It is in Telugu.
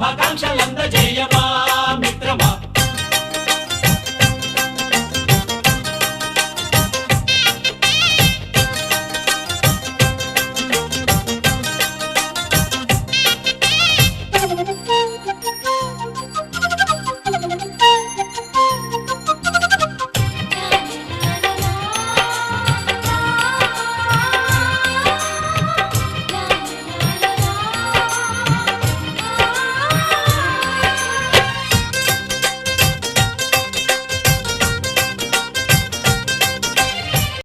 oh, happy happy